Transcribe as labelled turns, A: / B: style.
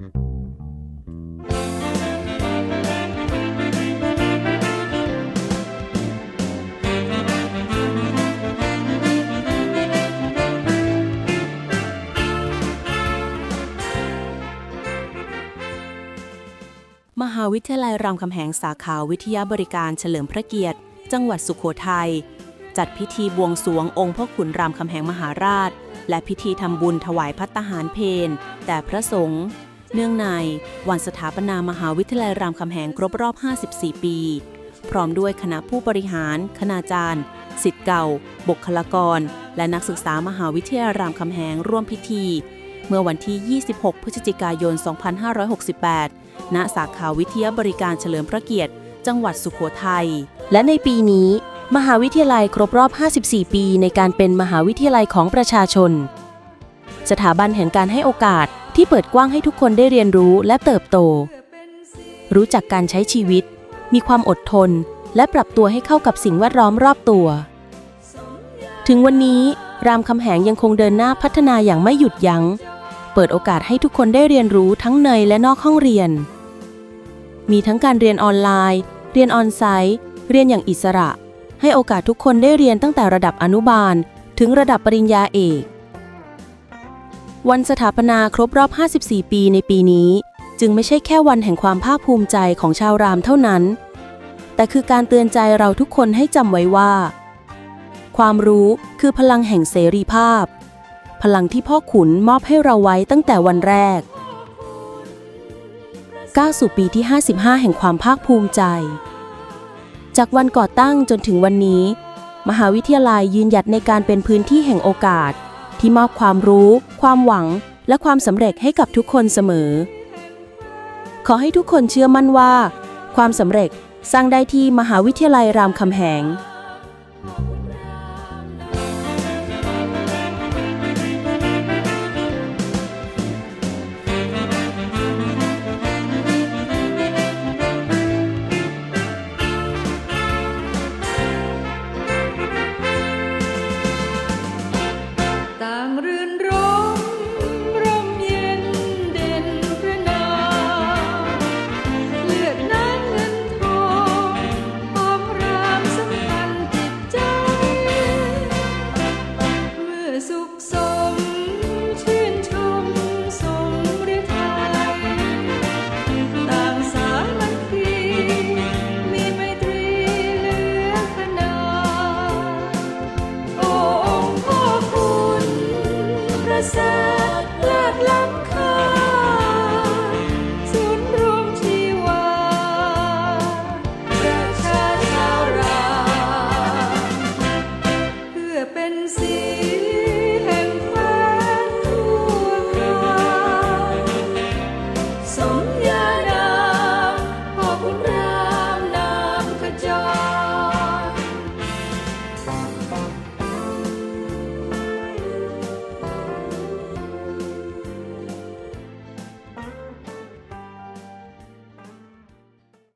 A: มหาวิทยาลัยรามคำแหงสาขาวิทยาบริการเฉลิมพระเกียรติ จังหวัดสุขโขทัย จัดพิธีบวงสวงองค์พ่อขุนรามคำแหงมหาราช และพิธีทำบุญถวายพัตตาหารเพนแต่พระสงฆ์ เนื่องในวันสถาปนามหาวิทยาลัยรามคำแหงครบรอบ 54 ปี พร้อมด้วยคณะผู้บริหาร คณาจารย์สิทธิ์เก่า บุคลากร และนักศึกษามหาวิทยาลัยรามคำแหงร่วมพิธี เมื่อวันที่ 26 พฤศจิกายน 2568 ณ สาขาวิทยาบริการเฉลิมพระเกียรติ จังหวัดสุขโขทัย
B: และในปีนี้ มหาวิทยาลัยครบรอบ 54 ปี ในการเป็นมหาวิทยาลัยของประชาชน สถาบันแห่งการให้โอกาสที่เปิดกว้างให้ทุกคนได้เรียนรู้และเติบโต รู้จักการใช้ชีวิต มีความอดทน และปรับตัวให้เข้ากับสิ่งแวดล้อมรอบตัว ถึงวันนี้รามคำแหงยังคงเดินหน้าพัฒนาอย่างไม่หยุดยัง้ง เปิดโอกาสให้ทุกคนได้เรียนรู้ทั้งในและนอกห้องเรียน มีทั้งการเรียนออนไลน์ เรียนออนไซต์ เรียนอย่างอิสระ ให้โอกาสทุกคนได้เรียนตั้งแต่ระดับอนุบาล ถึงระดับปริญญาเอก วันสถาปนาครบรอบ 54 ปีในปีนี้ จึงไม่ใช่แค่วันแห่งความภาคภูมิใจของชาวรามเท่านั้น แต่คือการเตือนใจเราทุกคนให้จำไว้ว่า ความรู้คือพลังแห่งเสรีภาพ พลังที่พ่อขุนมอบให้เราไว้ตั้งแต่วันแรกก้าวสู่ปีที่ 55 แห่งความภาคภูมิใจ จากวันก่อตั้งจนถึงวันนี้ มหาวิทยาลัยยืนหยัดในการเป็นพื้นที่แห่งโอกาส ที่มอบความรู้ ความหวัง และความสำเร็จให้กับทุกคนเสมอ ขอให้ทุกคนเชื่อมั่นว่า ความสำเร็จสร้างได้ที่มหาวิทยาลัยรามคำแหง